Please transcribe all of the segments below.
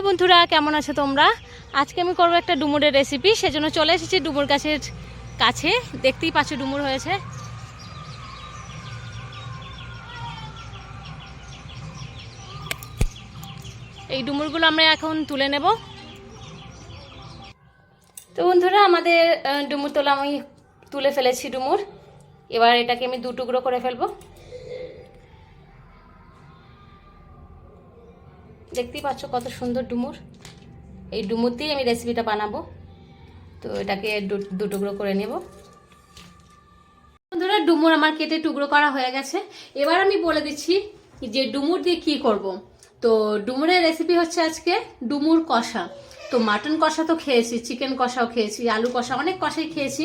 Hello বন্ধুরা, কেমন আছো তোমরা? আজকে আমি করব একটা ডুমুরের রেসিপি সেজন্য চলে এসেছি ডুমুর গাছের কাছে। দেখতেই পাচ্ছ ডুমুর হয়েছে। এই ডুমুরগুলো আমরা এখন তুলে নেব। তো বন্ধুরা, আমাদের ডুমুর তোলা আমি তুলে ফেলেছি ডুমুর। এবার এটাকে আমি দু টুকরো করে ফেলব। দেখতেই পাচ্ছ কত সুন্দর ডুমুর। এই ডুমুর দিয়ে আমি রেসিপিটা বানাবো। তো এটাকে দু টুকরো করে নেব। বন্ধুরা, ডুমুর আমার কেটে টুকরো করা হয়ে গেছে। এবার আমি বলে দিচ্ছি যে ডুমুর দিয়ে কি করব। তো ডুমুরের রেসিপি হচ্ছে আজকে ডুমুর কষা। তো মাটন কষা তো খেয়েছি চিকেন কষাও খেয়েছি, আলু কষা, অনেক কষাই খেয়েছি।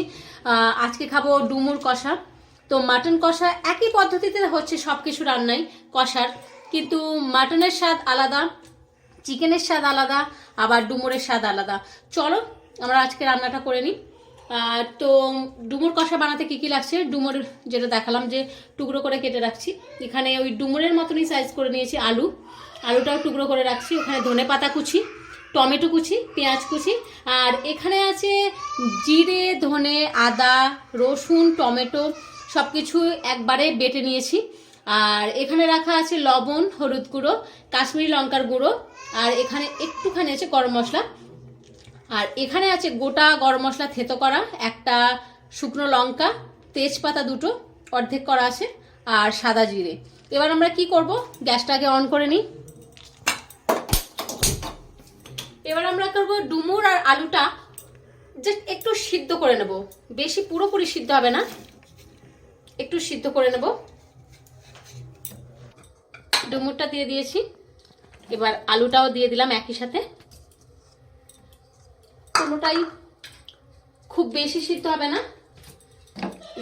আজকে খাব ডুমুর কষা। তো মাটন কষা একই পদ্ধতিতে হচ্ছে সব কিছু রান্নাই, কষার। কিন্তু মাটনের স্বাদ আলাদা, চিকেনের স্বাদ আলাদা, আবার ডুমুরের স্বাদ আলাদা। চলো, আমরা আজকে রান্নাটা করে নিই। তো, ডুমুর কষা বানাতে কী কী লাগছে? ডুমুর যেটা দেখালাম যে টুকরো করে কেটে রাখছি। এখানে ওই ডুমুরের মতনই সাইজ করে নিয়েছি আলু। আলুটাও টুকরো করে রাখছি। ওখানে ধনে পাতা কুচি, টমেটো কুচি, পেঁয়াজ কুচি। আর এখানে আছে জিরে, ধনে, আদা, রসুন, টমেটো সব কিছু একবারে বেটে নিয়েছি। আর এখানে রাখা আছে লবণ, হলুদ গুঁড়ো, কাশ্মীরি লঙ্কার গুঁড়ো, আর এখানে একটুখানি আছে গরম মশলা। আর এখানে আছে গোটা গরম মশলা থেতো করা, একটা শুকনো লঙ্কা, তেজপাতা দুটো, অর্ধেক করা আছে, আর সাদা জিরে। এবার আমরা কি করব? গ্যাসটাকে অন করে নিই। এবার আমরা করব ডুমুর আর আলুটা জাস্ট একটু সিদ্ধ করে নেব। বেশি পুরোপুরি সিদ্ধ হবে না। একটু সিদ্ধ করে নেব। ডুমুরটা দিয়ে দিয়েছি। এবার আলুটাও দিয়ে দিলাম একই সাথে। কোনোটাই খুব বেশি সিদ্ধ হবে না।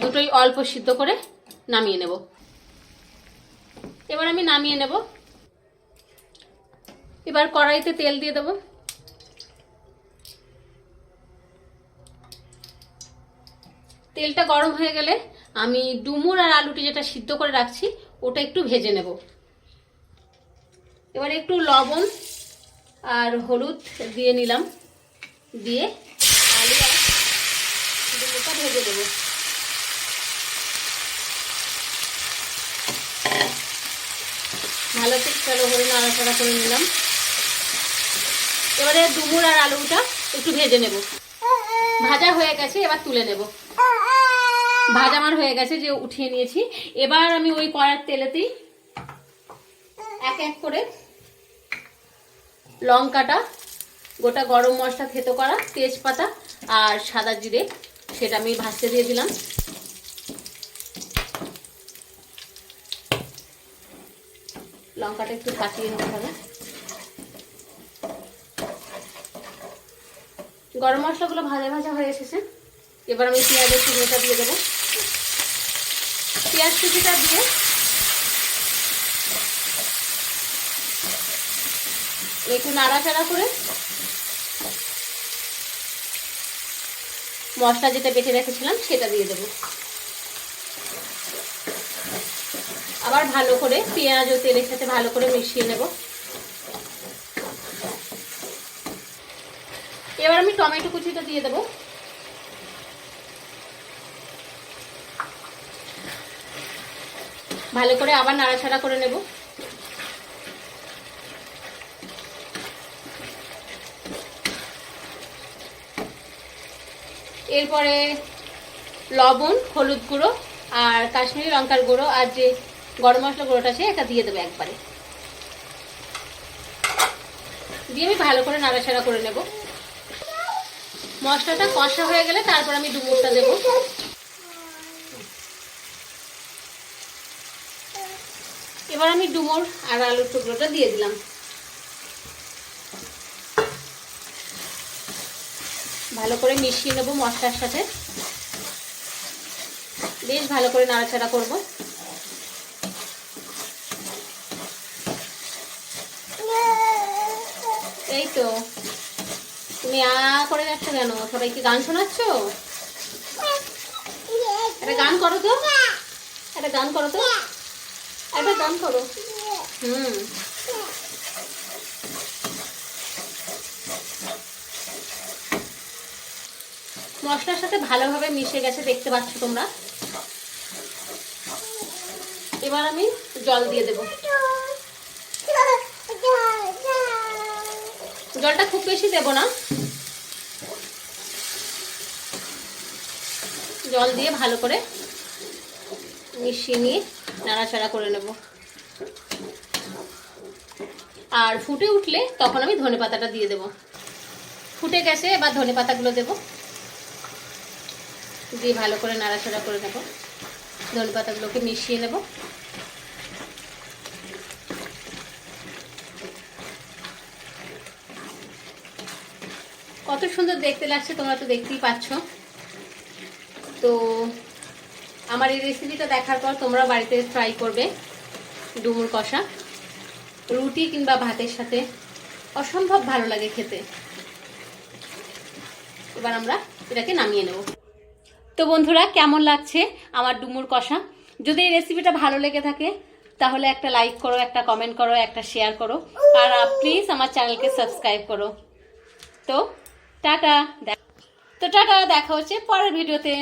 দুটোই অল্প সিদ্ধ করে নামিয়ে নেব। এবার আমি নামিয়ে নেব। এবার কড়াইতে তেল দিয়ে দেব। তেলটা গরম হয়ে গেলে আমি ডুমুর আর আলুটি যেটা সিদ্ধ করে রাখছি, ওটা একটু ভেজে নেব। এবার একটু লবণ আর হলুদ দিয়ে নিলাম। দিয়ে আলু আর ভেজে দেবো। ভালো করে চলো করে নাড়াচাড়া করে নিলাম। এবারে ডুমুর আর আলুটা একটু ভেজে নেব। ভাজা হয়ে গেছে, এবার তুলে নেব। ভাজা আমার হয়ে গেছে, যে উঠিয়ে নিয়েছি। এবার আমি ওই কড়ার তেলেতেই এক এক করে লঙ্কাটা, গোটা গরম মশলা থেতো করা তেজপাতা আর সাদা জিরে, সেটা আমি ভাজতে দিয়ে দিলাম। লঙ্কাটা একটু কাটিয়ে নিতে হবে। গরম মশলাগুলো ভাজা ভাজা হয়ে এসেছে। এবার আমি পেঁয়াজের টুকরোটা দিয়ে দেবো। পেঁয়াজ কুচিটা দিয়ে একটু নাড়াচাড়া করে। মশলা যেটা বেটে রেখেছিলাম, সেটা দিয়ে দেবো। আবার ভালো করে পেঁয়াজ ও তেলের সাথে ভালো করে মিশিয়ে নেব। এবার আমি টমেটো কুচিটা দিয়ে দেবো। ভালো করে আবার নাড়াচাড়া করে নেব। এরপরে লবণ, হলুদ গুঁড়ো আর কাশ্মীরি লঙ্কার গুঁড়ো আর যে গরম মশলা গুঁড়োটা আছে, এটা দিয়ে দেবো একবারে। দিয়ে আমি ভালো করে নাড়াচাড়া করে নেব। মশলাটা কষা হয়ে গেলে তারপর আমি ডুমুরটা দেব। এবার আমি ডুমুর আর আলুর টুকরোটা দিয়ে দিলাম। ভালো করে মিশিয়ে নেব মশলার সাথে। বেশ ভালো করে নাড়াচাড়া করব। এই তো। তুমি আ করে যাচ্ছ কেন? সবাই কি গান শোনাচ্ছ? একটা গান করো তো। একটা গান করো তো। একটা গান করো। হুম। মশলার সাথে ভালোভাবে মিশে গেছে, দেখতে পাচ্ছ তোমরা। এবার আমি জল দিয়ে দেব। জলটা খুব বেশি দেব না। জল দিয়ে ভালো করে মিশিয়ে নিয়ে নাড়াচাড়া করে নেব। আর ফুটে উঠলে তখন আমি ধনে পাতাটা দিয়ে দেব। ফুটে গেছে, এবার ধনে পাতাগুলো দেব। দিয়ে ভালো করে নাড়াচাড়া করে নেব। ধনে পাতাগুলোকে মিশিয়ে নেব। কত সুন্দর দেখতে লাগছে, তোমরা তো দেখতেই পাচ্ছ। তো আমার এই রেসিপিটা দেখার পর তোমরা বাড়িতে ট্রাই করবে ডুমুর কষা। রুটি কিংবা ভাতের সাথে অসম্ভব ভালো লাগে খেতে। এবার আমরা এটাকে নামিয়ে নেব। তো বন্ধুরা, কেমন লাগছে আমার ডুমুর কষা? যদি এই রেসিপিটা ভালো লেগে থাকে, তাহলে একটা লাইক করো, একটা কমেন্ট করো, একটা শেয়ার করো। আর প্লিজ আমার চ্যানেলকে সাবস্ক্রাইব করো। তো, টাটা তো টাটা, দেখা হচ্ছে পরের ভিডিওতে